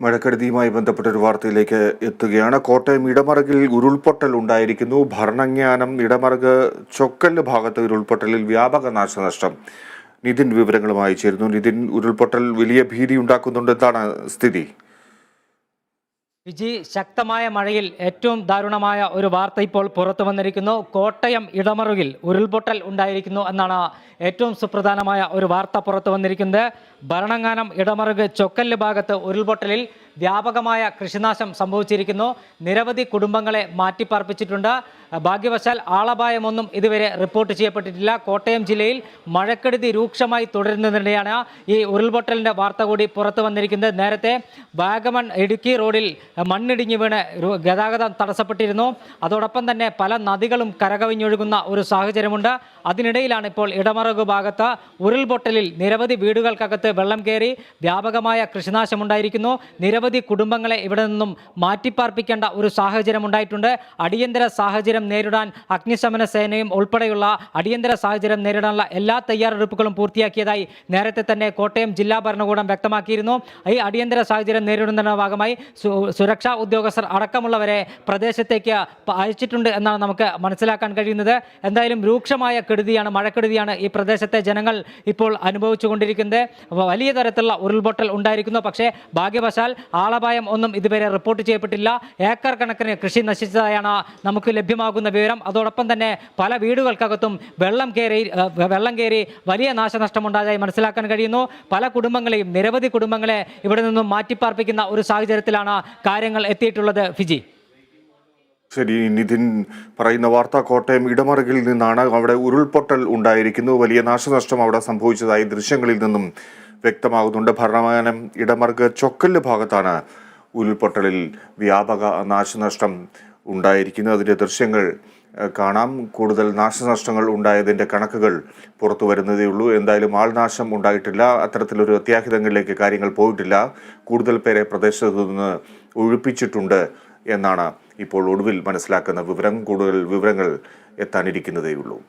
മഴക്കെടുതിയുമായി ബന്ധപ്പെട്ട ഒരു വാർത്തയിലേക്ക് എത്തുകയാണ്. കോട്ടയം ഇടമറകിൽ ഉരുൾപൊട്ടൽ ഉണ്ടായിരിക്കുന്നു. ഭരണജ്ഞാനം ഇടമറക് ചൊക്കൽ ഭാഗത്ത് ഉരുൾപൊട്ടലിൽ വ്യാപക നാശനഷ്ടം. നിതിൻ വിവരങ്ങളുമായി ചേരുന്നു. നിതിൻ ഉരുൾപൊട്ടൽ വലിയ ഭീതി ഉണ്ടാക്കുന്നുണ്ട് എന്താണ് സ്ഥിതി. വിജി ശക്തമായ മഴയിൽ ഏറ്റവും ദാരുണമായ ഒരു വാർത്ത ഇപ്പോൾ പുറത്തു വന്നിരിക്കുന്നു. കോട്ടയം ഇടമറുകിൽ ഉരുൾപൊട്ടൽ ഉണ്ടായിരിക്കുന്നു എന്നാണ് ഏറ്റവും സുപ്രധാനമായ ഒരു വാർത്ത പുറത്തു വന്നിരിക്കുന്നത്. ഭരണങ്ങാനം ഇടമറുക് ചൊക്കല്ല് ഭാഗത്ത് ഉരുൾപൊട്ടലിൽ വ്യാപകമായ കൃഷിനാശം സംഭവിച്ചിരിക്കുന്നു. നിരവധി കുടുംബങ്ങളെ മാറ്റിപ്പാർപ്പിച്ചിട്ടുണ്ട്. ഭാഗ്യവശാൽ ആളപായമൊന്നും ഇതുവരെ റിപ്പോർട്ട് ചെയ്യപ്പെട്ടിട്ടില്ല. കോട്ടയം ജില്ലയിൽ മഴക്കെടുതി രൂക്ഷമായി തുടരുന്നതിനിടെയാണ് ഈ ഉരുൾപൊട്ടലിന്റെ വാർത്ത കൂടി പുറത്തു വന്നിരിക്കുന്നത്. നേരത്തെ വാഗമൺ ഇടുക്കി റോഡിൽ മണ്ണിടിഞ്ഞ് വീണ് ഗതാഗതം തടസ്സപ്പെട്ടിരുന്നു. അതോടൊപ്പം തന്നെ പല നദികളും കരകവിഞ്ഞൊഴുകുന്ന ഒരു സാഹചര്യമുണ്ട്. അതിനിടയിലാണ് ഇപ്പോൾ ഇടമറകു ഭാഗത്ത് ഉരുൾപൊട്ടലിൽ നിരവധി വീടുകൾക്കകത്ത് വെള്ളം കയറി വ്യാപകമായ കൃഷിനാശമുണ്ടായിരിക്കുന്നു. നിരവധി കുടുംബങ്ങളെ ഇവിടെ നിന്നും മാറ്റിപ്പാർപ്പിക്കേണ്ട ഒരു സാഹചര്യം ഉണ്ടായിട്ടുണ്ട് അടിയന്തര സാഹചര്യം നേരിടാൻ അഗ്നിശമന സേനയും ഉൾപ്പെടെയുള്ള അടിയന്തര സാഹചര്യം നേരിടാനുള്ള എല്ലാ തയ്യാറെടുപ്പുകളും പൂർത്തിയാക്കിയതായി നേരത്തെ തന്നെ കോട്ടയം ജില്ലാ ഭരണകൂടം വ്യക്തമാക്കിയിരുന്നു. ഈ അടിയന്തര സാഹചര്യം നേരിടുന്നതിന്റെ ഭാഗമായി സുരക്ഷാ ഉദ്യോഗസ്ഥർ അടക്കമുള്ളവരെ പ്രദേശത്തേക്ക് അയച്ചിട്ടുണ്ട് എന്നാണ് നമുക്ക് മനസ്സിലാക്കാൻ കഴിയുന്നത്. എന്തായാലും രൂക്ഷമായ കെടുതിയാണ് മഴക്കെടുതിയാണ് ഈ പ്രദേശത്തെ ജനങ്ങൾ ഇപ്പോൾ അനുഭവിച്ചുകൊണ്ടിരിക്കുന്നത്. കൊണ്ടിരിക്കുന്നത് വലിയ തരത്തിലുള്ള ഉരുൾപൊട്ടൽ ഉണ്ടായിരിക്കുന്നു. പക്ഷേ ഭാഗ്യവശാൽ ആളപായം ഒന്നും ഇതുവരെ റിപ്പോർട്ട് ചെയ്യപ്പെട്ടില്ല. ഏക്കർ കണക്കിന് കൃഷി നശിച്ചതായാണ് നമുക്ക് ലഭ്യമാകുന്ന വിവരം. അതോടൊപ്പം തന്നെ പല വീടുകൾക്കകത്തും വെള്ളം കയറി വെള്ളം കയറി വലിയ നാശനഷ്ടമുണ്ടായതായി മനസ്സിലാക്കാൻ കഴിയുന്നു. പല കുടുംബങ്ങളെയും നിരവധി കുടുംബങ്ങളെ ഇവിടെ നിന്നും മാറ്റിപ്പാർപ്പിക്കുന്ന ഒരു സാഹചര്യത്തിലാണ് കാര്യങ്ങൾ എത്തിയിട്ടുള്ളത് ഫിജി. ശരി നിതിൻ പറയുന്ന വാർത്ത കോട്ടയം ഇടമറുകിൽ നിന്നാണ് അവിടെ ഉരുൾപൊട്ടൽ ഉണ്ടായിരിക്കുന്നു. വലിയ നാശനഷ്ടം അവിടെ സംഭവിച്ചതായി ദൃശ്യങ്ങളിൽ നിന്നും വ്യക്തമാകുന്നുണ്ട്. ഭരണമാനം ഇടമറുക് ചൊക്കൽ ഭാഗത്താണ് ഉരുൾപൊട്ടലിൽ വ്യാപക നാശനഷ്ടം ഉണ്ടായിരിക്കുന്നത് അതിന്റെ ദൃശ്യങ്ങൾ കാണാം. കൂടുതൽ നാശനഷ്ടങ്ങൾ ഉണ്ടായതിന്റെ കണക്കുകൾ പുറത്തു വരുന്നതേ ഉള്ളൂ. എന്തായാലും ആൾനാശം ഉണ്ടായിട്ടില്ല. അത്തരത്തിലൊരു അത്യാഹിതങ്ങളിലേക്ക് കാര്യങ്ങൾ പോയിട്ടില്ല. കൂടുതൽ പേരെ പ്രദേശത്തു നിന്ന് ഒഴിപ്പിച്ചിട്ടുണ്ട് എന്നാണ് ഇപ്പോൾ ഒടുവിൽ മനസ്സിലാക്കുന്ന വിവരം. കൂടുതൽ വിവരങ്ങൾ എത്താനിരിക്കുന്നതേ ഉള്ളൂ.